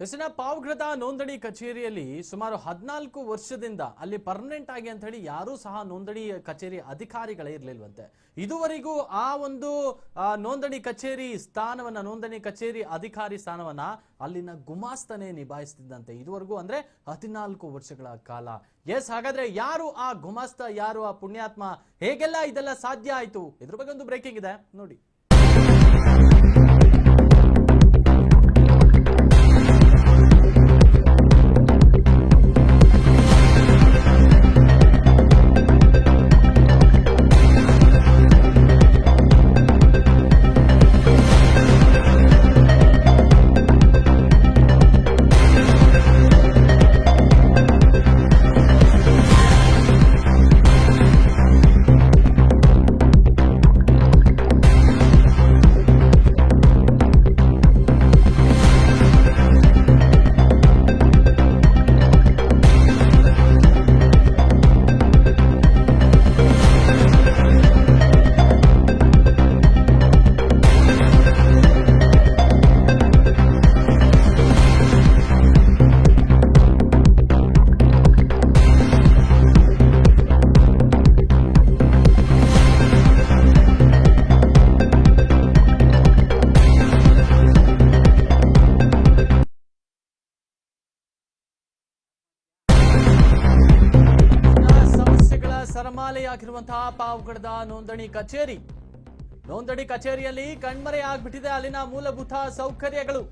ಹೆಸರಿನ ಪಾವಗಡದ ನೋಂದಣಿ ಕಚೇರಿಯಲ್ಲಿ ಸುಮಾರು ಹದಿನಾಲ್ಕು ವರ್ಷದಿಂದ ಅಲ್ಲಿ ಪರ್ಮನೆಂಟ್ ಆಗಿ ಅಂತ ಹೇಳಿ ಯಾರೂ ಸಹ ನೋಂದಣಿ ಕಚೇರಿ ಅಧಿಕಾರಿಗಳೇ ಇರಲಿಲ್ವಂತೆ. ಇದುವರೆಗೂ ಆ ಒಂದು ನೋಂದಣಿ ಕಚೇರಿ ಸ್ಥಾನವನ್ನ, ನೋಂದಣಿ ಕಚೇರಿ ಅಧಿಕಾರಿ ಸ್ಥಾನವನ್ನ ಅಲ್ಲಿನ ಗುಮಾಸ್ತನೇ ನಿಭಾಯಿಸ್ತಿದ್ದಂತೆ. ಇದುವರೆಗೂ ಅಂದ್ರೆ ಹದಿನಾಲ್ಕು ವರ್ಷಗಳ ಕಾಲ. ಎಸ್, ಹಾಗಾದ್ರೆ ಯಾರು ಆ ಗುಮಾಸ್ತ, ಯಾರು ಆ ಪುಣ್ಯಾತ್ಮ? ಹೇಗೆಲ್ಲ ಇದೆಲ್ಲ ಸಾಧ್ಯ ಆಯ್ತು? ಇದ್ರ ಬಗ್ಗೆ ಒಂದು ಬ್ರೇಕಿಂಗ್ ಇದೆ. ನೋಡಿ. ಸಮಸ್ಯೆಗಳ ಸರಮಾಲೆಯಾಗಿರುವಂತಹ ಪಾವಗಡದ ನೋಂದಣಿ ಕಚೇರಿ. ನೋಂದಣಿ ಕಚೇರಿಯಲ್ಲಿ ಕಣ್ಮರೆ ಆಗ್ಬಿಟ್ಟಿದೆ ಅಲ್ಲಿನ ಮೂಲಭೂತ ಸೌಕರ್ಯಗಳು.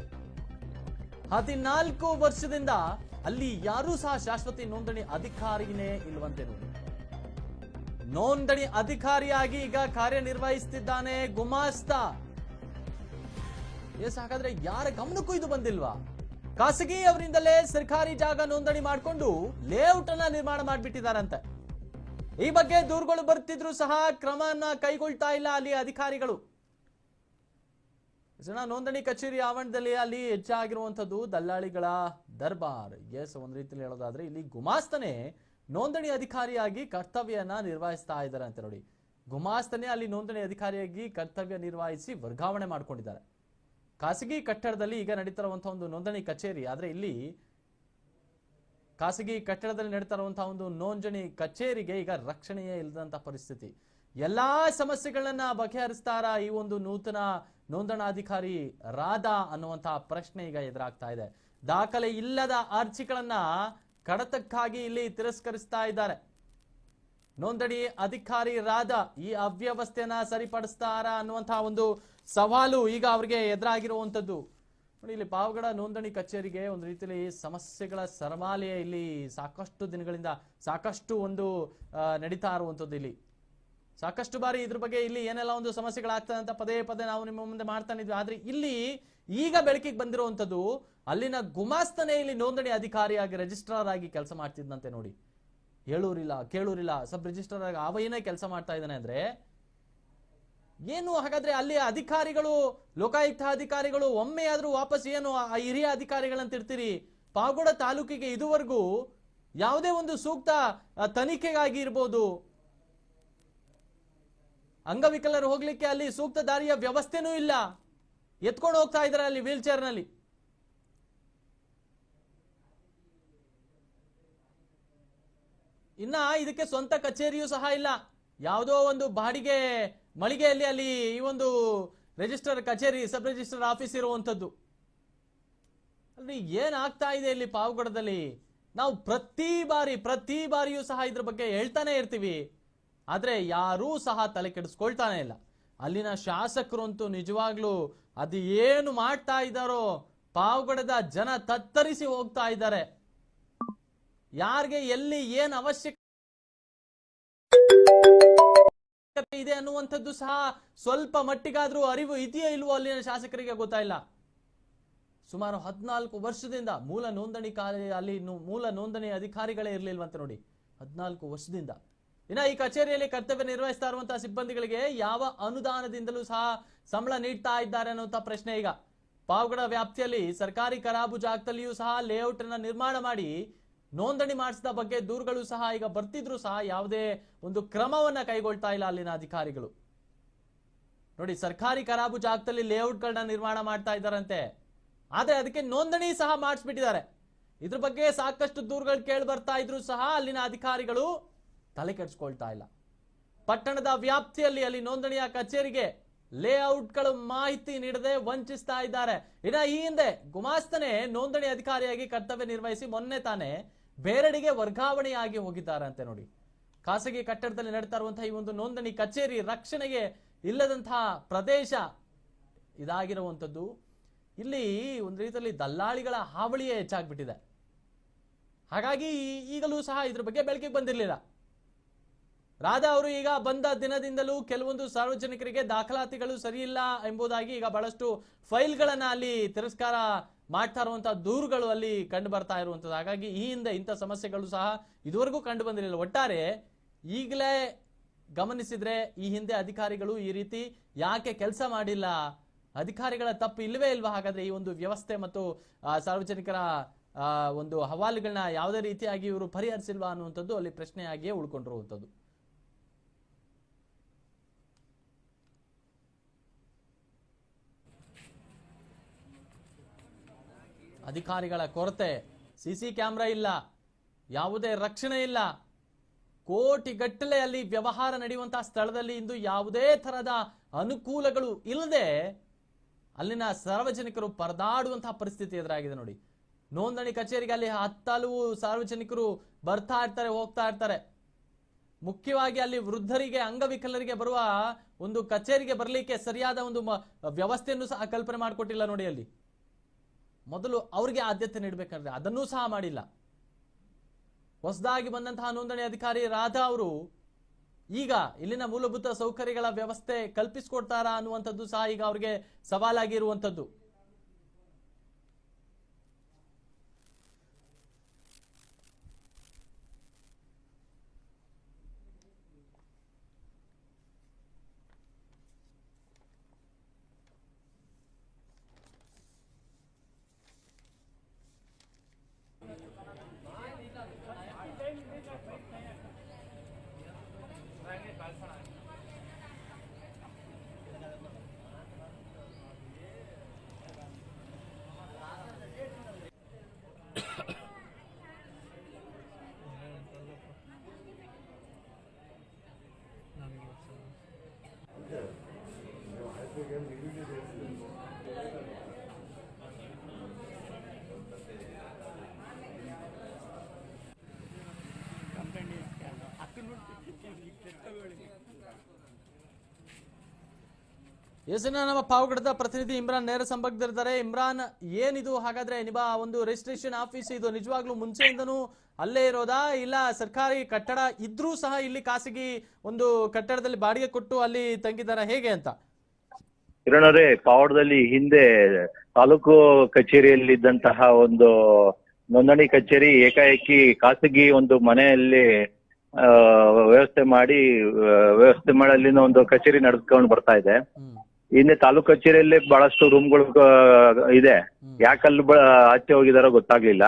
ಹದಿನಾಲ್ಕು ವರ್ಷದಿಂದ ಅಲ್ಲಿ ಯಾರೂ ಸಹ ಶಾಶ್ವತಿ ನೋಂದಣಿ ಅಧಿಕಾರಿನೇ ಇಲ್ಲವಂತೆ ನೋಂದಣಿ ಅಧಿಕಾರಿಯಾಗಿ ಈಗ ಕಾರ್ಯನಿರ್ವಹಿಸುತ್ತಿದ್ದಾನೆ ಗುಮಾಸ್ತ. ಎಸ್ ಹಾಗಾದ್ರೆ ಯಾರ ಗಮನಕ್ಕೂ ಇದು ಬಂದಿಲ್ವಾ? ಖಾಸಗಿ ಅವರಿಂದಲೇ ಸರ್ಕಾರಿ ಜಾಗ ನೋಂದಣಿ ಮಾಡಿಕೊಂಡು ಲೇಔಟ್ ಅನ್ನ ನಿರ್ಮಾಣ ಮಾಡಿಬಿಟ್ಟಿದಾರಂತೆ ಈ ಬಗ್ಗೆ ದೂರುಗಳು ಬರ್ತಿದ್ರು ಸಹ ಕ್ರಮನ ಕೈಗೊಳ್ತಾ ಇಲ್ಲ ಅಲ್ಲಿ ಅಧಿಕಾರಿಗಳು. ಜನ ನೋಂದಣಿ ಕಚೇರಿ ಆವರಣದಲ್ಲಿ ಅಲ್ಲಿ ಹೆಚ್ಚಾಗಿರುವಂಥದ್ದು ದಲ್ಲಾಳಿಗಳ ದರ್ಬಾರ್. ಎಸ್, ಒಂದ್ ರೀತಿಯಲ್ಲಿ ಹೇಳೋದಾದ್ರೆ ಇಲ್ಲಿ ಗುಮಾಸ್ತನೇ ನೋಂದಣಿ ಅಧಿಕಾರಿಯಾಗಿ ಕರ್ತವ್ಯನ ನಿರ್ವಹಿಸ್ತಾ ಇದ್ದಾರೆ ಅಂತ ನೋಡಿ. ಗುಮಾಸ್ತನೇ ಅಲ್ಲಿ ನೋಂದಣಿ ಅಧಿಕಾರಿಯಾಗಿ ಕರ್ತವ್ಯ ನಿರ್ವಹಿಸಿ ವರ್ಗಾವಣೆ ಮಾಡ್ಕೊಂಡಿದ್ದಾರೆ. ಖಾಸಗಿ ಕಟ್ಟಡದಲ್ಲಿ ಈಗ ನಡೀತಿರುವಂತಹ ಒಂದು ನೋಂದಣಿ ಕಚೇರಿ, ಆದ್ರೆ ಇಲ್ಲಿ ಖಾಸಗಿ ಕಟ್ಟಡದಲ್ಲಿ ನಡೀತಾ ಇರುವಂತಹ ಒಂದು ನೋಂದಣಿ ಕಚೇರಿಗೆ ಈಗ ರಕ್ಷಣೆಯೇ ಇಲ್ಲದಂತಹ ಪರಿಸ್ಥಿತಿ. ಎಲ್ಲಾ ಸಮಸ್ಯೆಗಳನ್ನ ಬಗೆಹರಿಸ್ತಾರ ಈ ಒಂದು ನೂತನ ನೋಂದಣಾಧಿಕಾರಿ ರಾಧಾ ಅನ್ನುವಂತಹ ಪ್ರಶ್ನೆ ಈಗ ಎದುರಾಗ್ತಾ ಇದೆ. ದಾಖಲೆ ಇಲ್ಲದ ಅರ್ಜಿಗಳನ್ನ ಕಡತಕ್ಕಾಗಿ ಇಲ್ಲಿ ತಿರಸ್ಕರಿಸ್ತಾ ಇದ್ದಾರೆ. ನೋಂದಣಿ ಅಧಿಕಾರಿ ರಾಧಾ ಈ ಅವ್ಯವಸ್ಥೆಯನ್ನ ಸರಿಪಡಿಸ್ತಾರ ಅನ್ನುವಂತಹ ಒಂದು ಸವಾಲು ಈಗ ಅವರಿಗೆ ಎದುರಾಗಿರುವಂತದ್ದು ನೋಡಿ, ಇಲ್ಲಿ ಪಾವಗಡ ನೋಂದಣಿ ಕಚೇರಿಗೆ ಒಂದು ರೀತಿಯಲ್ಲಿ ಸಮಸ್ಯೆಗಳ ಸರಮಾಲೆಯ ಇಲ್ಲಿ ಸಾಕಷ್ಟು ದಿನಗಳಿಂದ ಸಾಕಷ್ಟು ಒಂದು ನಡೀತಾ ಇರುವಂತದ್ದು ಇಲ್ಲಿ. ಸಾಕಷ್ಟು ಬಾರಿ ಇದ್ರ ಬಗ್ಗೆ ಇಲ್ಲಿ ಏನೆಲ್ಲ ಒಂದು ಸಮಸ್ಯೆಗಳಾಗ್ತದೆ ಅಂತ ಪದೇ ಪದೇ ನಾವು ನಿಮ್ಮ ಮುಂದೆ ಮಾಡ್ತಾನೆ ಇದ್ವಿ ಆದ್ರೆ ಇಲ್ಲಿ ಈಗ ಬೆಳಕಿಗೆ ಬಂದಿರುವಂತದ್ದು ಅಲ್ಲಿನ ಗುಮಾಸ್ತನೇ ಇಲ್ಲಿ ನೋಂದಣಿ ಅಧಿಕಾರಿಯಾಗಿ ರಿಜಿಸ್ಟ್ರಾರ್ ಆಗಿ ಕೆಲಸ ಮಾಡ್ತಿದ್ದಂತೆ ನೋಡಿ. ಹೇಳೂರಿಲ್ಲ, ಕೇಳೂರಿಲ್ಲ. ಸಬ್ ರಿಜಿಸ್ಟ್ರಾರ್ ಆಗಿ ಏನೇ ಕೆಲಸ ಮಾಡ್ತಾ ಇದ್ದಾನೆ ಅಂದ್ರೆ ಏನು ಹಾಗಾದ್ರೆ ಅಲ್ಲಿ ಅಧಿಕಾರಿಗಳು, ಲೋಕಾಯುಕ್ತ ಅಧಿಕಾರಿಗಳು ಒಮ್ಮೆ ಆದ್ರೂ ವಾಪಸ್ ಏನು ಆ ಹಿರಿಯ ಅಧಿಕಾರಿಗಳಂತ ಇರ್ತೀರಿ? ಪಾಗೋಡ ತಾಲೂಕಿಗೆ ಇದುವರೆಗೂ ಯಾವುದೇ ಒಂದು ಸೂಕ್ತ ತನಿಖೆಗಾಗಿ ಇರ್ಬೋದು. ಅಂಗವಿಕಲರು ಹೋಗ್ಲಿಕ್ಕೆ ಅಲ್ಲಿ ಸೂಕ್ತ ದಾರಿಯ ವ್ಯವಸ್ಥೆನೂ ಇಲ್ಲ. ಎತ್ಕೊಂಡು ಹೋಗ್ತಾ ಇದ್ದಾರೆ ಅಲ್ಲಿ ವೀಲ್ನಲ್ಲಿ ಇನ್ನ ಇದಕ್ಕೆ ಸ್ವಂತ ಕಚೇರಿಯೂ ಸಹ ಇಲ್ಲ. ಯಾವುದೋ ಒಂದು ಬಾಡಿಗೆ ಮಳಿಗೆಯಲ್ಲಿ ಅಲ್ಲಿ ಈ ಒಂದು ರಿಜಿಸ್ಟರ್ ಕಚೇರಿ, ಸಬ್ ರಿಜಿಸ್ಟರ್ ಆಫೀಸ್ ಇರುವಂತದ್ದು ಅಲ್ಲಿ ಏನಾಗ್ತಾ ಇದೆ ಇಲ್ಲಿ ಪಾವಗಡದಲ್ಲಿ? ನಾವು ಪ್ರತಿ ಬಾರಿ, ಪ್ರತಿ ಬಾರಿಯೂ ಸಹ ಇದ್ರ ಬಗ್ಗೆ ಹೇಳ್ತಾನೆ ಇರ್ತೀವಿ. ಆದ್ರೆ ಯಾರೂ ಸಹ ತಲೆ ಕೆಡಿಸ್ಕೊಳ್ತಾನೆ ಇಲ್ಲ. ಅಲ್ಲಿನ ಶಾಸಕರು ಅಂತೂ ನಿಜವಾಗ್ಲೂ ಅದು ಏನು ಮಾಡ್ತಾ ಇದ್ದಾರೋ ಪಾವಗಡದ ಜನ ತತ್ತರಿಸಿ ಹೋಗ್ತಾ ಇದ್ದಾರೆ. ಯಾರಿಗೆ ಎಲ್ಲಿ ಏನ್ ಅವಶ್ಯಕ ಇದೆ ಅನ್ನುವಂಥದ್ದು ಸಹ ಸ್ವಲ್ಪ ಮಟ್ಟಿಗಾದ್ರೂ ಅರಿವು ಇದೆಯೋ ಇಲ್ವೋ ಅಲ್ಲಿನ ಶಾಸಕರಿಗೆ ಗೊತ್ತಾಯಿಲ್ಲ ಸುಮಾರು ಹದಿನಾಲ್ಕು ವರ್ಷದಿಂದ ಮೂಲ ನೋಂದಣಿ ಕಾರ್ಯ ಅಲ್ಲಿ ಮೂಲ ನೋಂದಣಿ ಅಧಿಕಾರಿಗಳೇ ಇರಲಿಲ್ವಂತ ನೋಡಿ. ಹದಿನಾಲ್ಕು ವರ್ಷದಿಂದ. ಇನ್ನ ಈ ಕಚೇರಿಯಲ್ಲಿ ಕರ್ತವ್ಯ ನಿರ್ವಹಿಸ್ತಾ ಇರುವಂತಹ ಸಿಬ್ಬಂದಿಗಳಿಗೆ ಯಾವ ಅನುದಾನದಿಂದಲೂ ಸಹ ಸಂಬಳ ನೀಡ್ತಾ ಇದ್ದಾರೆ ಅನ್ನುವಂಥ ಪ್ರಶ್ನೆ ಈಗ. ಪಾವಗಡ ವ್ಯಾಪ್ತಿಯಲ್ಲಿ ಸರ್ಕಾರಿ ಕರಾಬು ಜಾಗದಲ್ಲಿಯೂ ಸಹ ಲೇಔಟ್ ಅನ್ನ ನಿರ್ಮಾಣ ಮಾಡಿ ನೋಂದಣಿ ಮಾಡಿಸಿದ ಬಗ್ಗೆ ದೂರುಗಳು ಸಹ ಈಗ ಬರ್ತಿದ್ರು ಸಹ ಯಾವುದೇ ಒಂದು ಕ್ರಮವನ್ನ ಕೈಗೊಳ್ತಾ ಇಲ್ಲ ಅಲ್ಲಿನ ಅಧಿಕಾರಿಗಳು. ನೋಡಿ, ಸರ್ಕಾರಿ ಕರಾಬು ಜಾಗದಲ್ಲಿ ಲೇಔಟ್ಗಳನ್ನ ನಿರ್ಮಾಣ ಮಾಡ್ತಾ ಇದ್ದಾರಂತೆ. ಆದ್ರೆ ಅದಕ್ಕೆ ನೋಂದಣಿ ಸಹ ಮಾಡಿಸ್ಬಿಟ್ಟಿದ್ದಾರೆ. ಇದ್ರ ಬಗ್ಗೆ ಸಾಕಷ್ಟು ದೂರುಗಳು ಕೇಳಿ ಬರ್ತಾ ಇದ್ರು ಸಹ ಅಲ್ಲಿನ ಅಧಿಕಾರಿಗಳು ತಲೆ ಕೆಡಿಸ್ಕೊಳ್ತಾ ಇಲ್ಲ. ಪಟ್ಟಣದ ವ್ಯಾಪ್ತಿಯಲ್ಲಿ ಅಲ್ಲಿ ನೋಂದಣಿಯ ಕಚೇರಿಗೆ ಲೇಔಟ್ಗಳು ಮಾಹಿತಿ ನೀಡದೆ ವಂಚಿಸ್ತಾ ಇದ್ದಾರೆ. ಇನ್ನ ಈ ಹಿಂದೆ ಗುಮಾಸ್ತನೇ ನೋಂದಣಿ ಅಧಿಕಾರಿಯಾಗಿ ಕರ್ತವ್ಯ ನಿರ್ವಹಿಸಿ ಮೊನ್ನೆ ತಾನೇ ಬೇರೆಡೆಗೆ ವರ್ಗಾವಣೆಯಾಗಿ ಹೋಗಿದ್ದಾರೆ ಅಂತೆ ನೋಡಿ. ಖಾಸಗಿ ಕಟ್ಟಡದಲ್ಲಿ ನಡೀತಾ ಇರುವಂತಹ ಈ ಒಂದು ನೋಂದಣಿ ಕಚೇರಿ ರಕ್ಷಣೆಗೆ ಇಲ್ಲದಂತಹ ಪ್ರದೇಶ ಇದಾಗಿರುವಂಥದ್ದು. ಇಲ್ಲಿ ಒಂದು ರೀತಿಯಲ್ಲಿ ದಲ್ಲಾಳಿಗಳ ಹಾವಳಿಯೇ ಹೆಚ್ಚಾಗ್ಬಿಟ್ಟಿದೆ. ಹಾಗಾಗಿ ಈಗಲೂ ಸಹ ಇದ್ರ ಬಗ್ಗೆ ಬೆಳಕಿಗೆ ಬಂದಿರಲಿಲ್ಲ. ರಾಧಾ ಅವರು ಈಗ ಬಂದ ದಿನದಿಂದಲೂ ಕೆಲವೊಂದು ಸಾರ್ವಜನಿಕರಿಗೆ ದಾಖಲಾತಿಗಳು ಸರಿಯಿಲ್ಲ ಎಂಬುದಾಗಿ ಈಗ ಬಹಳಷ್ಟು ಫೈಲ್ಗಳನ್ನು ಅಲ್ಲಿ ತಿರಸ್ಕಾರ ಮಾಡ್ತಾ ಇರುವಂತಹ ದೂರುಗಳು ಅಲ್ಲಿ ಕಂಡು ಬರ್ತಾ ಇರುವಂತದ್ದು. ಹಾಗಾಗಿ ಈ ಹಿಂದೆ ಇಂಥ ಸಮಸ್ಯೆಗಳು ಸಹ ಇದುವರೆಗೂ ಕಂಡು ಬಂದಿರಲಿಲ್ಲ. ಒಟ್ಟಾರೆ ಈಗಲೇ ಗಮನಿಸಿದ್ರೆ ಈ ಹಿಂದೆ ಅಧಿಕಾರಿಗಳು ಈ ರೀತಿ ಯಾಕೆ ಕೆಲಸ ಮಾಡಿಲ್ಲ? ಅಧಿಕಾರಿಗಳ ತಪ್ಪು ಇಲ್ಲವೇ ಇಲ್ವಾ? ಹಾಗಾದ್ರೆ ಈ ಒಂದು ವ್ಯವಸ್ಥೆ ಮತ್ತು ಸಾರ್ವಜನಿಕರ ಒಂದು ಹವಾಲುಗಳನ್ನ ಯಾವುದೇ ರೀತಿಯಾಗಿ ಇವರು ಪರಿಹರಿಸಿಲ್ವಾ ಅನ್ನುವಂಥದ್ದು ಅಲ್ಲಿ ಪ್ರಶ್ನೆಯಾಗಿಯೇ ಉಳ್ಕೊಂಡಿರುವಂಥದ್ದು. ಅಧಿಕಾರಿಗಳ ಕೊರತೆ. ಸಿಸಿ ಕ್ಯಾಮ್ರಾ ಇಲ್ಲ. ಯಾವುದೇ ರಕ್ಷಣೆ ಇಲ್ಲ. ಕೋಟಿಗಟ್ಟಲೆ ಅಲ್ಲಿ ವ್ಯವಹಾರ ನಡೆಯುವಂತಹ ಸ್ಥಳದಲ್ಲಿ ಇಂದು ಯಾವುದೇ ತರಹದ ಅನುಕೂಲಗಳು ಇಲ್ಲದೆ ಅಲ್ಲಿನ ಸಾರ್ವಜನಿಕರು ಪರದಾಡುವಂತಹ ಪರಿಸ್ಥಿತಿ ಎದುರಾಗಿದೆ ನೋಡಿ. ನೋಂದಣಿ ಕಚೇರಿಗೆ ಅಲ್ಲಿ ಹತ್ತಲವು ಸಾರ್ವಜನಿಕರು ಬರ್ತಾ ಇರ್ತಾರೆ, ಹೋಗ್ತಾ ಇರ್ತಾರೆ. ಮುಖ್ಯವಾಗಿ ಅಲ್ಲಿ ವೃದ್ಧರಿಗೆ, ಅಂಗವಿಕಲರಿಗೆ ಬರುವ ಒಂದು ಕಚೇರಿಗೆ ಬರಲಿಕ್ಕೆ ಸರಿಯಾದ ಒಂದು ವ್ಯವಸ್ಥೆಯನ್ನು ಸಹ ಕಲ್ಪನೆ ಮಾಡಿಕೊಟ್ಟಿಲ್ಲ ನೋಡಿ ಅಲ್ಲಿ. ಮೊದಲು ಅವರಿಗೆ ಆದ್ಯತೆ ನೀಡಬೇಕಾದ್ರೆ ಅದನ್ನೂ ಸಹ ಮಾಡಿಲ್ಲ. ಹೊಸದಾಗಿ ಬಂದಂತಹ ನೋಂದಣಿ ಅಧಿಕಾರಿ ರಾಧಾ ಅವರು ಈಗ ಇಲ್ಲಿನ ಮೂಲಭೂತ ಸೌಕರ್ಯಗಳ ವ್ಯವಸ್ಥೆ ಕಲ್ಪಿಸಿಕೊಡ್ತಾರಾ ಅನ್ನುವಂಥದ್ದು ಸಹ ಈಗ ಅವರಿಗೆ ಸವಾಲಾಗಿರುವಂಥದ್ದು ಎಸ್ನ ನಮ್ಮ ಪಾವಗಡದ ಪ್ರತಿನಿಧಿ ಇಮ್ರಾನ್ ನೇರ ಸಂಪರ್ಕದಲ್ಲಿದ್ದಾರೆ. ಇಮ್ರಾನ್ ಏನಿದು? ಹಾಗಾದ್ರೆ ನಿಮ್ಮ ಒಂದು ರಿಜಿಸ್ಟ್ರೇಷನ್ ಆಫೀಸ್ ಇದು ನಿಜವಾಗ್ಲೂ ಮುಂಚೆಯಿಂದನೂ ಅಲ್ಲೇ ಇರೋದಾ? ಇಲ್ಲ ಸರ್ಕಾರಿ ಕಟ್ಟಡ ಇದ್ರೂ ಸಹ ಇಲ್ಲಿ ಖಾಸಗಿ ಒಂದು ಕಟ್ಟಡದಲ್ಲಿ ಬಾಡಿಗೆ ಕೊಟ್ಟು ಅಲ್ಲಿ ತಂಗಿದಾರ ಹೇಗೆ ಅಂತ? ಕಿರಣರೇ ಪಾವಡದಲ್ಲಿ ಹಿಂದೆ ತಾಲೂಕು ಕಚೇರಿಯಲ್ಲಿದ್ದಂತಹ ಒಂದು ನೋಂದಣಿ ಕಚೇರಿ ಏಕಾಏಕಿ ಖಾಸಗಿ ಒಂದು ಮನೆಯಲ್ಲಿ ವ್ಯವಸ್ಥೆ ಮಾಡಿ ವ್ಯವಸ್ಥೆ ಮಾಡಿ ಅಲ್ಲಿನ ಒಂದು ಕಚೇರಿ ನಡೆಸ್ಕೊಂಡು ಬರ್ತಾ ಇದೆ. ಹ್ಮ್ ತಾಲೂಕ್ ಕಚೇರಿಯಲ್ಲಿ ಬಹಳಷ್ಟು ರೂಮ್ಗಳು ಇದೆ. ಯಾಕಲ್ಲಿ ಆಚೆ ಹೋಗಿದಾರೋ ಗೊತ್ತಾಗ್ಲಿಲ್ಲ.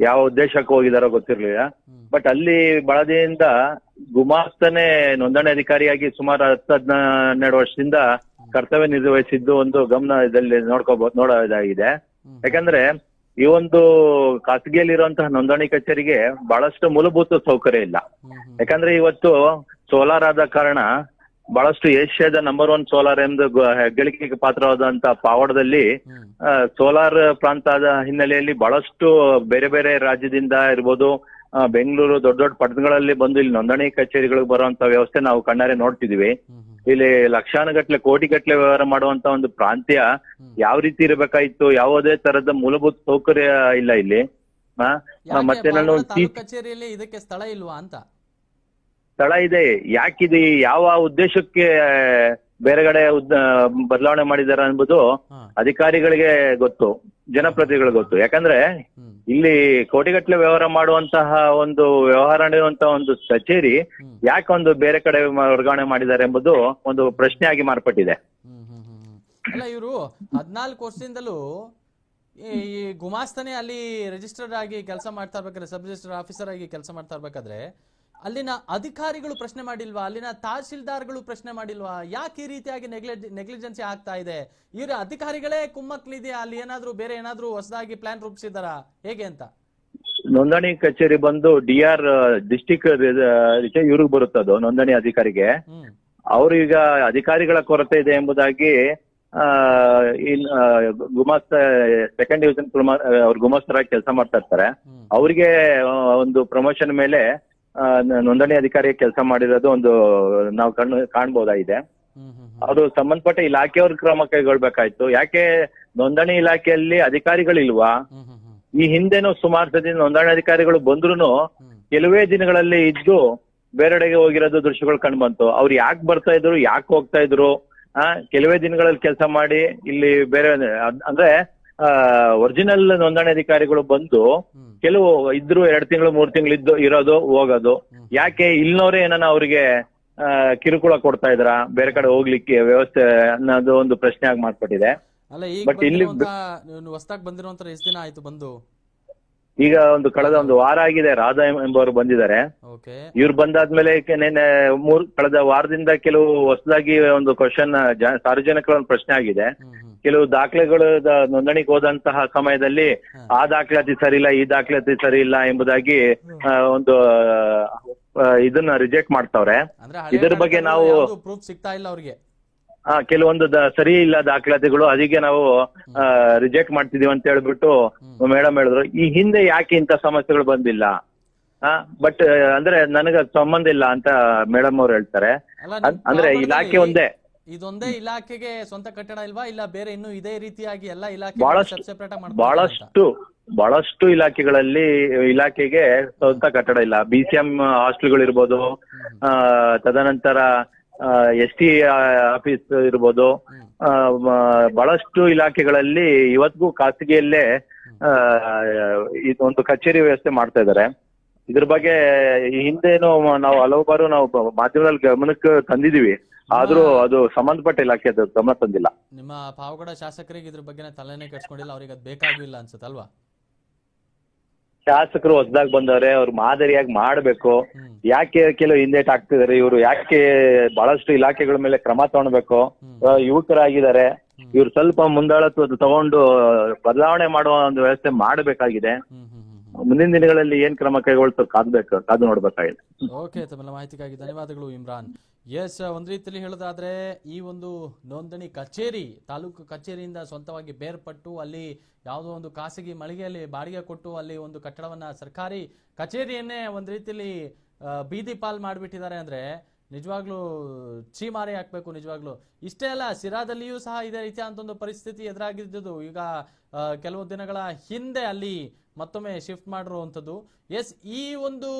ಯಾವ ಉದ್ದೇಶಕ್ಕೆ ಹೋಗಿದಾರೋ ಗೊತ್ತಿರ್ಲಿಲ್ಲ. ಬಟ್ ಅಲ್ಲಿ ಬಳದಿಯಿಂದ ಗುಮಾಸ್ತನೇ ನೋಂದಣಿ ಅಧಿಕಾರಿಯಾಗಿ ಸುಮಾರು ಹತ್ತು ಹನ್ನೆರಡು ವರ್ಷದಿಂದ ಕರ್ತವ್ಯ ನಿರ್ವಹಿಸಿದ್ದು ಒಂದು ಗಮನ ಇದರಲ್ಲಿ ನೋಡ್ಕೋಬಹುದು ನೋಡೋದಾಗಿದೆ ಯಾಕಂದ್ರೆ ಈ ಒಂದು ಖಾಸಗಿಯಲ್ಲಿರುವಂತಹ ನೋಂದಣಿ ಕಚೇರಿಗೆ ಬಹಳಷ್ಟು ಮೂಲಭೂತ ಸೌಕರ್ಯ ಇಲ್ಲ. ಯಾಕಂದ್ರೆ ಇವತ್ತು ಸೋಲಾರ್ ಆದ ಕಾರಣ ಬಹಳಷ್ಟು ಏಷ್ಯಾದ ನಂಬರ್ ಒನ್ ಸೋಲಾರ್ ಎಂದು ಹೆಗ್ಗಳಿಕೆಗೆ ಪಾತ್ರವಾದಂತ ಪಾವಡದಲ್ಲಿ ಸೋಲಾರ್ ಪ್ರಾಂತದ ಹಿನ್ನೆಲೆಯಲ್ಲಿ ಬಹಳಷ್ಟು ಬೇರೆ ಬೇರೆ ರಾಜ್ಯದಿಂದ ಇರ್ಬೋದು ಬೆಂಗಳೂರು ದೊಡ್ಡ ದೊಡ್ಡ ಪಟ್ಟಣಗಳಲ್ಲಿ ಬಂದು ಇಲ್ಲಿ ನೋಂದಣಿ ಕಚೇರಿಗಳಿಗೆ ಬರುವಂತ ವ್ಯವಸ್ಥೆ ನಾವು ಕಣ್ಣಾರೆ ನೋಡ್ತಿದೀವಿ ಇಲ್ಲಿ ಲಕ್ಷಾನುಗಟ್ಲೆ ಕೋಟಿಗಟ್ಟಲೆ ವ್ಯವಹಾರ ಮಾಡುವಂತ ಒಂದು ಪ್ರಾಂತ್ಯ ಯಾವ ರೀತಿ ಇರಬೇಕಾಯ್ತು ಯಾವುದೇ ತರದ ಮೂಲಭೂತ ಸೌಕರ್ಯ ಇಲ್ಲ ಇಲ್ಲಿ. ಮತ್ತೆ ಕಚೇರಿಯಲ್ಲಿ ಇದಕ್ಕೆ ಸ್ಥಳ ಇಲ್ವಾ ಅಂತ? ಸ್ಥಳ ಇದೆ. ಯಾಕಿದೆ ಯಾವ ಉದ್ದೇಶಕ್ಕೆ ಬೇರೆಗಡೆ ಬದಲಾವಣೆ ಮಾಡಿದ್ದಾರೆ ಅನ್ಬೋದು ಅಧಿಕಾರಿಗಳಿಗೆ ಗೊತ್ತು. ಜನಪ್ರತಿನಿಧಿಗಳಿಗೆ ಗೊತ್ತು. ಯಾಕಂದ್ರೆ ಇಲ್ಲಿ ಕೋಟಿಗಟ್ಟಲೆ ವ್ಯವಹಾರ ಮಾಡುವಂತಹ ಒಂದು ವ್ಯವಹಾರ ನಡೆಯುವಂತಹ ಒಂದು ಕಚೇರಿ ಯಾಕೊಂದು ಯಾಕೆ ಒಂದು ಬೇರೆ ಕಡೆ ವರ್ಗಾವಣೆ ಮಾಡಿದ್ದಾರೆ ಎಂಬುದು ಒಂದು ಪ್ರಶ್ನೆಯಾಗಿ ಮಾರ್ಪಟ್ಟಿದೆ. ಹ್ಮ್ ಹ್ಮ್ ಹ್ಮ್. ಅಲ್ಲ ಇವರು ಹದಿನಾಲ್ಕು ವರ್ಷದಿಂದಲೂ ಈ ಈ ಗುಮಾಸ್ತನೇ ಅಲ್ಲಿ ರಿಜಿಸ್ಟರ್ ಆಗಿ ಕೆಲಸ ಮಾಡ್ತಾ ಇರ್ಬೇಕಾದ್ರೆ ಸಬ್ ರಿಜಿಸ್ಟರ್ ಆಫೀಸರ್ ಆಗಿ ಕೆಲಸ ಮಾಡ್ತಾ ಇರ್ಬೇಕಾದ್ರೆ ಅಲ್ಲಿನ ಅಧಿಕಾರಿಗಳು ಪ್ರಶ್ನೆ ಮಾಡಿಲ್ವಾ? ಅಲ್ಲಿನ ತಹಶೀಲ್ದಾರ್ಗಳು ಪ್ರಶ್ನೆ ಮಾಡಿಲ್ವಾ? ಯಾಕೆ ಈ ರೀತಿಯಾಗಿ ನೆಗ್ಲೆಜ್ ನೆಗ್ಲಿಜೆನ್ಸಿ ಆಗ್ತಾ ಇದೆ? ಇವ್ರ ಅಧಿಕಾರಿಗಳೇ ಕುಮ್ಮಕ್ಲಿದೆಯಾ ಅಲ್ಲಿ ಏನಾದ್ರೂ ಬೇರೆ ಏನಾದ್ರೂ ಹೊಸದಾಗಿ ಪ್ಲಾನ್ ರೂಪಿಸಿದಾರಾ? ಹೇಗೆ ಅಂತ? ನೋಂದಣಿ ಕಚೇರಿ ಬಂದು ಡಿ ಆರ್ ಡಿಸ್ಟಿಕ್ ಇವ್ರಿಗೆ ಬರುತ್ತದು ನೋಂದಣಿ ಅಧಿಕಾರಿಗೆ. ಅವ್ರೀಗ ಅಧಿಕಾರಿಗಳ ಕೊರತೆ ಇದೆ ಎಂಬುದಾಗಿ ಗುಮಾಸ್ತ ಸೆಕೆಂಡ್ ಡಿವಿಷನ್ ಅವ್ರು ಗುಮಾಸ್ತರಾಗಿ ಕೆಲಸ ಮಾಡ್ತಾ ಇರ್ತಾರೆ. ಅವ್ರಿಗೆ ಒಂದು ಪ್ರಮೋಷನ್ ಮೇಲೆ ನೋಂದಣಿ ಅಧಿಕಾರಿ ಕೆಲಸ ಮಾಡಿರೋದು ಒಂದು ನಾವು ಕಣ್ಣು ಕಾಣ್ಬೋದಾಗಿದೆ. ಅದು ಅವರು ಸಂಬಂಧಪಟ್ಟ ಇಲಾಖೆಯವ್ರ ಕ್ರಮ ಕೈಗೊಳ್ಬೇಕಾಯ್ತು. ಯಾಕೆ ನೋಂದಣಿ ಇಲಾಖೆಯಲ್ಲಿ ಅಧಿಕಾರಿಗಳಿಲ್ವಾ? ಈ ಹಿಂದೆನೂ ಸುಮಾರು ಸತಿ ನೋಂದಣಿ ಅಧಿಕಾರಿಗಳು ಬಂದ್ರು ಕೆಲವೇ ದಿನಗಳಲ್ಲಿ ಇದ್ದು ಬೇರೆಡೆಗೆ ಹೋಗಿರೋದು ದೃಶ್ಯಗಳು ಕಂಡು ಬಂತು. ಅವ್ರು ಯಾಕೆ ಬರ್ತಾ ಇದ್ರು ಯಾಕೆ ಹೋಗ್ತಾ ಇದ್ರು? ಆ ಕೆಲವೇ ದಿನಗಳಲ್ಲಿ ಕೆಲಸ ಮಾಡಿ ಇಲ್ಲಿ ಬೇರೆ ಅಂದ್ರೆ ಒರಿಜಿನಲ್ ನೋಂದಣಿ ಅಧಿಕಾರಿಗಳು ಬಂದು ಕೆಲವು ಇದ್ರು ಎರಡ್ ತಿಂಗಳು ಮೂರ್ ತಿಂಗಳು ಇದ್ದು ಇರೋದು ಹೋಗೋದು. ಯಾಕೆ ಇಲ್ನವ್ರೆ ಏನಾನ ಅವ್ರಿಗೆ ಕಿರುಕುಳ ಕೊಡ್ತಾ ಇದ್ರ? ಬೇರೆ ಕಡೆ ಹೋಗ್ಲಿಕ್ಕೆ ವ್ಯವಸ್ಥೆ ಅನ್ನೋದು ಒಂದು ಪ್ರಶ್ನೆ ಆಗಿ ಮಾಡ್ಕೊಟ್ಟಿದೆ. ಬಟ್ ಇಲ್ಲಿ ಹೊಸದಾಗಿ ಬಂದಿರುವಂತ ಎಷ್ಟು ದಿನ ಆಯ್ತು ಬಂದು? ಈಗ ಒಂದು ಕಳೆದ ಒಂದು ವಾರ ಆಗಿದೆ ರಾಧಾ ಎಂಬವರು ಬಂದಿದ್ದಾರೆ. ಇವ್ರು ಬಂದಾದ್ಮೇಲೆ ಮೂರ್ ಕಳೆದ ವಾರದಿಂದ ಕೆಲವು ಹೊಸದಾಗಿ ಒಂದು ಕ್ವಶನ್ ಸಾರ್ವಜನಿಕರ ಒಂದು ಪ್ರಶ್ನೆ ಆಗಿದೆ. ಕೆಲವು ದಾಖಲೆಗಳು ನೋಂದಣಿಗೆ ಹೋದಂತಹ ಸಮಯದಲ್ಲಿ ಆ ದಾಖಲಾತಿ ಸರಿ ಇಲ್ಲ ಈ ದಾಖಲಾತಿ ಸರಿ ಇಲ್ಲ ಎಂಬುದಾಗಿ ಒಂದು ಇದನ್ನ ರಿಜೆಕ್ಟ್ ಮಾಡ್ತಾವ್ರೆ. ಇದ್ರ ಬಗ್ಗೆ ನಾವು- ಪ್ರೂಫ್ ಸಿಗ್ತಾ ಇಲ್ಲ ಅವ್ರಿಗೆ. ಆ, ಕೆಲವೊಂದು ಸರಿ ಇಲ್ಲ ದಾಖಲಾತಿಗಳು ಅದಕ್ಕೆ ನಾವು ರಿಜೆಕ್ಟ್ ಮಾಡ್ತಿದೀವಿ ಅಂತ ಹೇಳ್ಬಿಟ್ಟು ಮೇಡಮ್ ಹೇಳಿದ್ರು. ಈ ಹಿಂದೆ ಯಾಕೆ ಇಂತ ಸಮಸ್ಯೆಗಳು ಬಂದಿಲ್ಲ? ಬಟ್ ಅಂದ್ರೆ ನನಗೆ ಸಂಬಂಧ ಇಲ್ಲ ಅಂತ ಮೇಡಮ್ ಅವ್ರು ಹೇಳ್ತಾರೆ. ಅಂದ್ರೆ ಇಲಾಖೆ ಒಂದೇ. ಇದೊಂದೇ ಇಲಾಖೆಗೆ ಸ್ವಂತ ಕಟ್ಟಡ ಇಲ್ವಾ? ಇಲ್ಲ ಬೇರೆ ಇನ್ನು ಇದೇ ರೀತಿಯಾಗಿ ಎಲ್ಲ ಇಲಾಖೆ ಬಹಳಷ್ಟು- ಸೆಪರೇಟ್ ಆಗಿ ಬಹಳಷ್ಟು ಬಹಳಷ್ಟು ಇಲಾಖೆಗಳಲ್ಲಿ ಇಲಾಖೆಗೆ ಸ್ವಂತ ಕಟ್ಟಡ ಇಲ್ಲ. ಬಿ ಸಿ ಎಂ ಹಾಸ್ಟೆಲ್ಗಳು ಇರ್ಬೋದು ಆ, ತದನಂತರ ಎಸ್ ಟಿ ಆಫೀಸ್ ಇರ್ಬೋದು ಆ, ಬಹಳಷ್ಟು ಇಲಾಖೆಗಳಲ್ಲಿ ಇವತ್ತಿಗೂ ಖಾಸಗಿಯಲ್ಲೇ ಒಂದು ಕಚೇರಿ ವ್ಯವಸ್ಥೆ ಮಾಡ್ತಾ ಇದ್ದಾರೆ. ಇದ್ರ ಬಗ್ಗೆ ಹಿಂದೇನು ನಾವು ಹಲವು ಬಾರು ನಾವು ಮಾಧ್ಯಮದಲ್ಲಿ ಗಮನಕ್ಕೆ ತಂದಿದೀವಿ ಆದ್ರೂ ಅದು ಸಂಬಂಧಪಟ್ಟ ಇಲಾಖೆ ಅದು ಗಮನ ತಂದಿಲ್ಲ. ನಿಮ್ಮ ಪಾವಗಡ ಶಾಸಕರಿಗೆ ಇದ್ರ ಬಗ್ಗೆ ತಲೆನೇ ಕೆಡ್ಸ್ಕೊಂಡಿಲ್ಲ ಅವ್ರಿಗೆ ಅದು ಬೇಕಾಗಿಲ್ಲ ಅನ್ಸುತ್ತಲ್ವಾ ಶಾಸಕರು ಹೊಸದಾಗಿ ಬಂದವ್ರೆ ಅವ್ರು ಮಾದರಿಯಾಗಿ ಮಾಡ್ಬೇಕು. ಯಾಕೆ ಕೆಲವು ಹಿಂದೇಟ್ ಆಗ್ತಿದಾರೆ ಇವರು? ಯಾಕೆ ಬಹಳಷ್ಟು ಇಲಾಖೆಗಳ ಮೇಲೆ ಕ್ರಮ ತಗೊಳ್ಬೇಕು? ಯುವಕರಾಗಿದ್ದಾರೆ. ಇವ್ರು ಸ್ವಲ್ಪ ಮುಂದಾಳತ್ವ ತಗೊಂಡು ಬದಲಾವಣೆ ಮಾಡುವ ಒಂದು ವ್ಯವಸ್ಥೆ ಮಾಡಬೇಕಾಗಿದೆ. ಮುಂದಿನ ದಿನಗಳಲ್ಲಿ ಏನ್ ಕ್ರಮ ಕೈಗೊಳ್ತಾರೆ ಕಾದ್ಬೇಕು ಕಾದು ನೋಡ್ಬೇಕಾಗಿದೆ. ಓಕೆ ತಮ್ಮೆಲ್ಲ ಮಾಹಿತಿಗಾಗಿ ಧನ್ಯವಾದಗಳು ಇಮ್ರಾನ್. ಎಸ್ ಒಂದು ರೀತಿಯಲ್ಲಿ ಹೇಳೋದಾದ್ರೆ, ಈ ಒಂದು ನೋಂದಣಿ ಕಚೇರಿ, ತಾಲೂಕು ಕಚೇರಿಯಿಂದ ಸ್ವಂತವಾಗಿ ಬೇರ್ಪಟ್ಟು, ಅಲ್ಲಿ ಯಾವುದೋ ಒಂದು ಖಾಸಗಿ ಮಳಿಗೆಯಲ್ಲಿ ಬಾಡಿಗೆ ಕೊಟ್ಟು, ಅಲ್ಲಿ ಒಂದು ಕಟ್ಟಡವನ್ನ ಸರ್ಕಾರಿ ಕಚೇರಿಯನ್ನೇ ಒಂದು ರೀತಿಯಲ್ಲಿ ಬೀದಿ ಪಾಲ್ ಮಾಡಿಬಿಟ್ಟಿದ್ದಾರೆ ಅಂದ್ರೆ ನಿಜವಾಗ್ಲೂ ಚೀಮಾರಿ ಹಾಕ್ಬೇಕು, ನಿಜವಾಗ್ಲೂ. ಇಷ್ಟೇ ಅಲ್ಲ ಸಿರಾದಲ್ಲಿಯೂ ಸಹ ಇದೇ ರೀತಿಯ ಅಂತೊಂದು ಪರಿಸ್ಥಿತಿ ಎದುರಾಗಿದ್ದುದು ಈಗ ಕೆಲವು ದಿನಗಳ ಹಿಂದೆ ಅಲ್ಲಿ ಮತ್ತೊಮ್ಮೆ ಶಿಫ್ಟ್ ಮಾಡಿರುವಂಥದ್ದು. ಎಸ್, ಈ ಒಂದು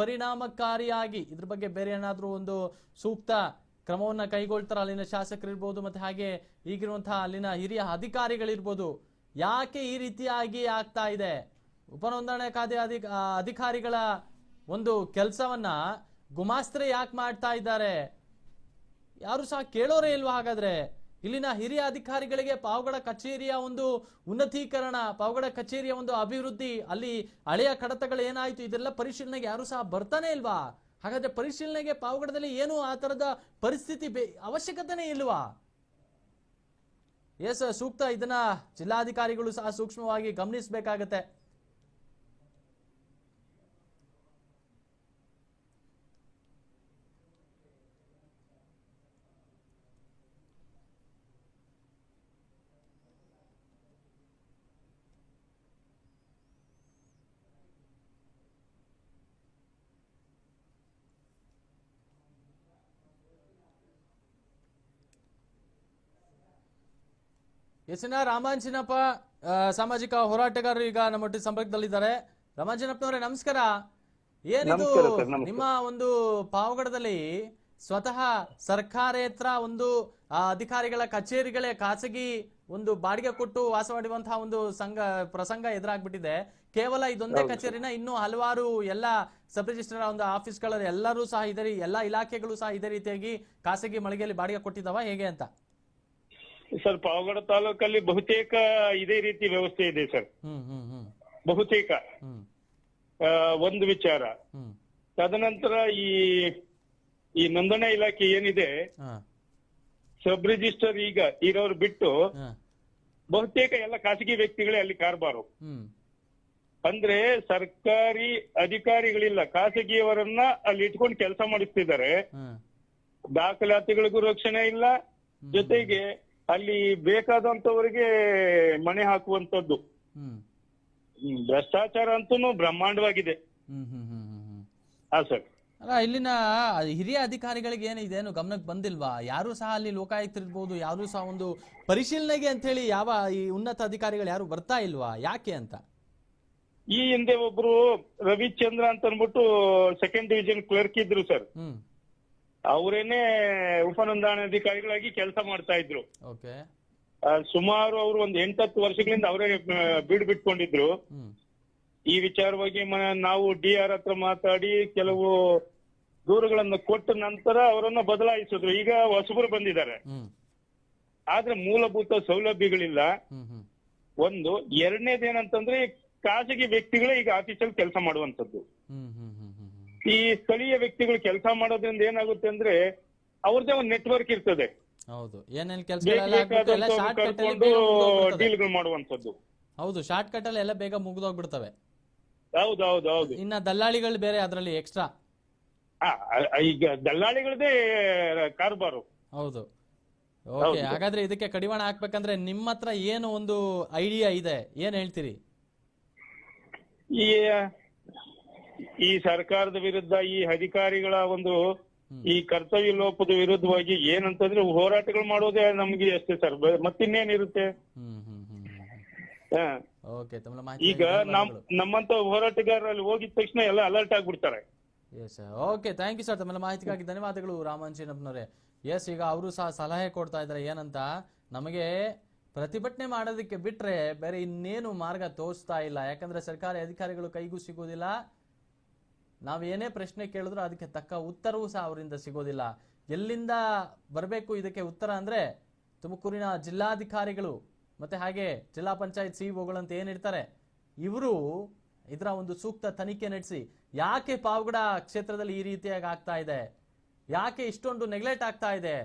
ಪರಿಣಾಮಕಾರಿಯಾಗಿ, ಇದ್ರ ಬಗ್ಗೆ ಬೇರೆ ಏನಾದರೂ ಒಂದು ಸೂಕ್ತ ಕ್ರಮವನ್ನ ಕೈಗೊಳ್ತಾರೆ ಅಲ್ಲಿನ ಶಾಸಕರಿರ್ಬೋದು, ಮತ್ತೆ ಹಾಗೆ ಈಗಿರುವಂತಹ ಅಲ್ಲಿನ ಹಿರಿಯ ಅಧಿಕಾರಿಗಳಿರ್ಬೋದು. ಯಾಕೆ ಈ ರೀತಿಯಾಗಿ ಆಗ್ತಾ ಇದೆ? ಉಪನೋಂದಣೆ ಖಾತೆ ಅಧಿಕ ಅಧಿಕಾರಿಗಳ ಒಂದು ಕೆಲಸವನ್ನ ಗುಮಾಸ್ತ್ರೆ ಯಾಕೆ ಮಾಡ್ತಾ ಇದ್ದಾರೆ? ಯಾರು ಸಹ ಕೇಳೋರೇ ಇಲ್ವಾ ಹಾಗಾದ್ರೆ? ಇಲ್ಲಿನ ಹಿರಿಯ ಅಧಿಕಾರಿಗಳಿಗೆ ಪಾವಗಡ ಕಚೇರಿಯ ಒಂದು ಉನ್ನತೀಕರಣ, ಪಾವಗಡ ಕಚೇರಿಯ ಒಂದು ಅಭಿವೃದ್ಧಿ, ಅಲ್ಲಿ ಹಳೆಯ ಕಡತಗಳು ಏನಾಯ್ತು, ಇದೆಲ್ಲ ಪರಿಶೀಲನೆಗೆ ಯಾರು ಸಹ ಬರ್ತಾನೆ ಇಲ್ವಾ? ಹಾಗಾದ್ರೆ ಪರಿಶೀಲನೆಗೆ ಪಾವಗಡದಲ್ಲಿ ಏನು ಆ ತರದ ಪರಿಸ್ಥಿತಿ ಅವಶ್ಯಕತೆನೇ ಇಲ್ವಾ? ಎಸ್ ಸೂಕ್ತ ಇದನ್ನ ಜಿಲ್ಲಾಧಿಕಾರಿಗಳು ಸಹ ಸೂಕ್ಷ್ಮವಾಗಿ ಗಮನಿಸಬೇಕಾಗತ್ತೆ. ಎಸ್ನ ರಾಮಾಂಜಿನಪ್ಪ ಸಾಮಾಜಿಕ ಹೋರಾಟಗಾರರು ಈಗ ನಮ್ಮೊಟ್ಟಿಗೆ ಸಂಪರ್ಕದಲ್ಲಿದ್ದಾರೆ. ರಾಮಾಂಜನಪ್ಪನವರೇ ನಮಸ್ಕಾರ. ಏನಿದು. ನಿಮ್ಮ ಒಂದು ಪಾವಗಡದಲ್ಲಿ ಸ್ವತಃ ಸರ್ಕಾರೇತರ ಒಂದು ಅಧಿಕಾರಿಗಳ ಕಚೇರಿಗಳೇ ಖಾಸಗಿ ಒಂದು ಬಾಡಿಗೆ ಕೊಟ್ಟು ವಾಸ ಮಾಡುವಂತಹ ಒಂದು ಸಂಘ ಪ್ರಸಂಗ ಎದುರಾಗ್ಬಿಟ್ಟಿದೆ. ಕೇವಲ ಇದೊಂದೇ ಕಚೇರಿನ ಇನ್ನೂ ಹಲವಾರು ಎಲ್ಲ ಸಬ್ ರಿಜಿಸ್ಟರ್ ಒಂದು ಆಫೀಸ್ಗಳಲ್ಲಿ ಎಲ್ಲರೂ ಸಹ ಇದೇ ಎಲ್ಲಾ ಇಲಾಖೆಗಳು ಸಹ ಇದೇ ರೀತಿಯಾಗಿ ಖಾಸಗಿ ಮಳಿಗೆಯಲ್ಲಿ ಬಾಡಿಗೆ ಕೊಟ್ಟಿದ್ದಾವ ಹೇಗೆ ಅಂತ? ಸರ್ ಪಾವಗಡ ತಾಲೂಕಲ್ಲಿ ಬಹುತೇಕ ಇದೇ ರೀತಿ ವ್ಯವಸ್ಥೆ ಇದೆ ಸರ್. ಬಹುತೇಕ. ಒಂದು ವಿಚಾರ. ತದನಂತರ ಈ ಈ ನೋಂದಣಿ ಇಲಾಖೆ ಏನಿದೆ ಸಬ್ ರಿಜಿಸ್ಟರ್ ಈಗ ಇರೋರು ಬಿಟ್ಟು ಬಹುತೇಕ ಎಲ್ಲ ಖಾಸಗಿ ವ್ಯಕ್ತಿಗಳೇ ಅಲ್ಲಿ ಕಾರ್ಬಾರು. ಅಂದ್ರೆ ಸರ್ಕಾರಿ ಅಧಿಕಾರಿಗಳಿಲ್ಲ ಖಾಸಗಿಯವರನ್ನ ಅಲ್ಲಿ ಇಟ್ಕೊಂಡು ಕೆಲಸ ಮಾಡಿಸ್ತಿದ್ದಾರೆ. ದಾಖಲಾತಿಗಳಿಗೂ ರಕ್ಷಣೆ ಇಲ್ಲ. ಜೊತೆಗೆ ಅಲ್ಲಿ ಬೇಕಾದಂತವರಿಗೆ ಮಣೆ ಹಾಕುವಂತದ್ದು ಭ್ರಷ್ಟಾಚಾರ ಅಂತೂ ಬ್ರಹ್ಮಾಂಡವಾಗಿದೆ. ಹಾ ಸರ್. ಅಲ್ಲ ಇಲ್ಲಿನ ಹಿರಿಯ ಅಧಿಕಾರಿಗಳಿಗೆ ಏನು ಇದೇನು ಗಮನಕ್ಕೆ ಬಂದಿಲ್ವಾ? ಯಾರು ಸಹ ಅಲ್ಲಿ ಲೋಕಾಯುಕ್ತರಿರ್ಬೋದು ಯಾರು ಸಹ ಒಂದು ಪರಿಶೀಲನೆಗೆ ಅಂತ ಹೇಳಿ ಯಾವ ಈ ಉನ್ನತ ಅಧಿಕಾರಿಗಳು ಯಾರು ಬರ್ತಾ ಇಲ್ವಾ? ಯಾಕೆ ಅಂತ? ಈ ಹಿಂದೆ ಒಬ್ರು ರವಿಚಂದ್ರ ಅಂತ ಅನ್ಬಿಟ್ಟು ಸೆಕೆಂಡ್ ಡಿವಿಜನ್ ಕ್ಲರ್ಕ್ ಇದ್ರು ಸರ್. ಹ್ಮ್. ಅವರೇನೆ ಉಪನೋಂದಣಿ ಅಧಿಕಾರಿಗಳಾಗಿ ಕೆಲಸ ಮಾಡ್ತಾ ಇದ್ರು. ಓಕೆ. ಸುಮಾರು ಅವರು ಒಂದು ಎಂಟತ್ತು ವರ್ಷಗಳಿಂದ ಅವರೇ ಬೀಡು ಬಿಟ್ಕೊಂಡಿದ್ರು. ಈ ವಿಚಾರವಾಗಿ ನಾವು ಡಿ ಆರ್ ಹತ್ರ ಮಾತಾಡಿ ಕೆಲವು ದೂರುಗಳನ್ನು ಕೊಟ್ಟ ನಂತರ ಅವರನ್ನ ಬದಲಾಯಿಸಿದ್ರು. ಈಗ ಹೊಸಬರು ಬಂದಿದ್ದಾರೆ. ಆದ್ರೆ ಮೂಲಭೂತ ಸೌಲಭ್ಯಗಳಿಲ್ಲ. ಒಂದು ಎರಡನೇದೇನಂತಂದ್ರೆ ಖಾಸಗಿ ವ್ಯಕ್ತಿಗಳೇ ಈಗ ಆಫೀಸಲ್ಲಿ ಕೆಲಸ ಮಾಡುವಂತದ್ದು ಈ ಸ್ಥಳೀಯ ವ್ಯಕ್ತಿಗಳು ಕೆಲಸ ಮಾಡೋದ್ರಿಂದ ಏನಾಗುತ್ತೆ ಅಂದ್ರೆ ಅವ್ರದೇ ಒಂದು ನೆಟ್ವರ್ಕ್ ಇರ್ತದೆ. ಹೌದು. ಏನೇನು ಕೆಲಸ ಕೆಲಸಗಳೆಲ್ಲ ಆಗ್ಬಿಟ್ಟು ಶಾರ್ಟ್ ಕಟ್ ಅಲ್ಲಿ ಕರ್ಕೊಂಡು ಬೇಗ ಡೀಲ್ಗಳು ಮಾಡುವಂತದ್ದು ಹೌದು ಶಾರ್ಟ್ ಕಟ್ ಅಲ್ಲಿ ಎಲ್ಲ ಬೇಗ ಮುಗಿದೋಗ್ಬಿಡ್ತವೆ. ಹೌದು ಹೌದು ಹೌದು. ಇನ್ನ ದಲ್ಲಾಳಿಗಳು ಬೇರೆ ಅದರಲ್ಲಿ ಎಕ್ಸ್ಟ್ರಾ ಈಗ ದಲ್ಲಾಳಿಗಳದೇ ಕಾರ್ಬಾರು. ಹೌದು. ಓಕೆ. ಹಾಗಾದ್ರೆ ಇದಕ್ಕೆ ಕಡಿವಾಣ ಹಾಕ್ಬೇಕಂದ್ರೆ ನಿಮ್ಮ ಹತ್ರ ಏನು ಒಂದು ಐಡಿಯಾ ಇದೆ? ಏನ್ ಹೇಳ್ತೀರಿ? ಈ ಸರ್ಕಾರದ ವಿರುದ್ಧ ಈ ಅಧಿಕಾರಿಗಳ ಒಂದು ಈ ಕರ್ತವ್ಯ ಲೋಪದ ವಿರುದ್ಧವಾಗಿ ಏನಂತಂದ್ರೆ ಹೋರಾಟಗಳು ಮಾಡೋದೇ ನಮ್ಗೆ ಅಷ್ಟೇ ಸರ್. ಮತ್ತಿನ್ನೇನಿರುತ್ತೆ? ಈಗ ನಮ್ ನಮ್ಮಂತ ಹೋರಾಟಗಾರರಲ್ಲಿ ಹೋಗಿದ ತಕ್ಷಣ ಎಲ್ಲ ಅಲರ್ಟ್ ಆಗ್ಬಿಡ್ತಾರೆ. Yes okay thank you sir ತಮ್ಮ ಮಾಹಿತಿಗಾಗಿ ಧನ್ಯವಾದಗಳು ರಾಮಾಂಜಿನಪ್ಪನವರೇ ಎಸ್ ಈಗ ಅವರು ಸಹ ಸಲಹೆ ಕೊಡ್ತಾ ಇದ್ದಾರೆ. ಏನಂತ? ನಮಗೆ ಪ್ರತಿಭಟನೆ ಮಾಡೋದಕ್ಕೆ ಬಿಟ್ರೆ ಬೇರೆ ಇನ್ನೇನು ಮಾರ್ಗ ತೋರಿಸ್ತಾ ಇಲ್ಲ. ಯಾಕಂದ್ರೆ ಸರ್ಕಾರಿ ಅಧಿಕಾರಿಗಳು ಕೈಗೂ ಸಿಗೋದಿಲ್ಲ ನಾವೇನೇ ಪ್ರಶ್ನೆ ಕೇಳಿದ್ರು ಅದಕ್ಕೆ ತಕ್ಕ ಉತ್ತರವೂ ಸಹ ಅವರಿಂದ ಸಿಗೋದಿಲ್ಲ. ಎಲ್ಲಿಂದ ಬರಬೇಕು ಇದಕ್ಕೆ ಉತ್ತರ ಅಂದರೆ ತುಮಕೂರಿನ ಜಿಲ್ಲಾಧಿಕಾರಿಗಳು ಮತ್ತು ಹಾಗೆ ಜಿಲ್ಲಾ ಪಂಚಾಯತ್ ಸಿಇಒಗಳಂತ ಏನಿರ್ತಾರೆ ಇವರು ಇದರ ಒಂದು ಸೂಕ್ತ ತನಿಖೆ ನಡೆಸಿ ಯಾಕೆ ಪಾವಗಡ ಕ್ಷೇತ್ರದಲ್ಲಿ ಈ ರೀತಿಯಾಗಿ ಆಗ್ತಾ ಇದೆ? ಯಾಕೆ ಇಷ್ಟೊಂದು ನೆಗ್ಲೆಕ್ಟ್ ಆಗ್ತಾ ಇದೆ?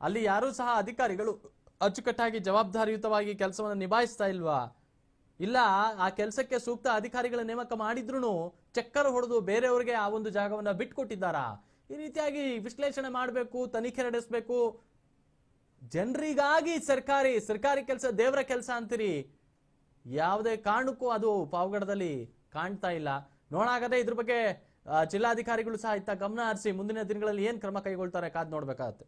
ಅಲ್ಲಿ ಯಾರೂ ಸಹ ಅಧಿಕಾರಿಗಳು ಅಚ್ಚುಕಟ್ಟಾಗಿ ಜವಾಬ್ದಾರಿಯುತವಾಗಿ ಕೆಲಸವನ್ನು ನಿಭಾಯಿಸ್ತಾ ಇಲ್ವಾ? ಇಲ್ಲ, ಆ ಕೆಲಸಕ್ಕೆ ಸೂಕ್ತ ಅಧಿಕಾರಿಗಳ ನೇಮಕ ಮಾಡಿದ್ರು ಚಕ್ಕರ್ ಹೊಡೆದು ಬೇರೆಯವರಿಗೆ ಆ ಒಂದು ಜಾಗವನ್ನ ಬಿಟ್ಕೊಟ್ಟಿದ್ದಾರಾ? ಈ ರೀತಿಯಾಗಿ ವಿಶ್ಲೇಷಣೆ ಮಾಡಬೇಕು, ತನಿಖೆ ನಡೆಸಬೇಕು. ಜನರಿಗಾಗಿ ಸರ್ಕಾರಿ ಸರ್ಕಾರಿ ಕೆಲಸ ದೇವರ ಕೆಲಸ ಅಂತೀರಿ. ಯಾವುದೇ ಕಾರಣಕ್ಕೂ ಅದು ಪಾವಗಡದಲ್ಲಿ ಕಾಣ್ತಾ ಇಲ್ಲ. ನೋಡಾಗದೆ ಇದ್ರ ಬಗ್ಗೆ ಜಿಲ್ಲಾಧಿಕಾರಿಗಳು ಸಹ ಇತ್ತ ಗಮನ ಹರಿಸಿ ಮುಂದಿನ ದಿನಗಳಲ್ಲಿ ಏನ್ ಕ್ರಮ ಕೈಗೊಳ್ತಾರೆ ಕಾದ್ ನೋಡ್ಬೇಕಾಗತ್ತೆ.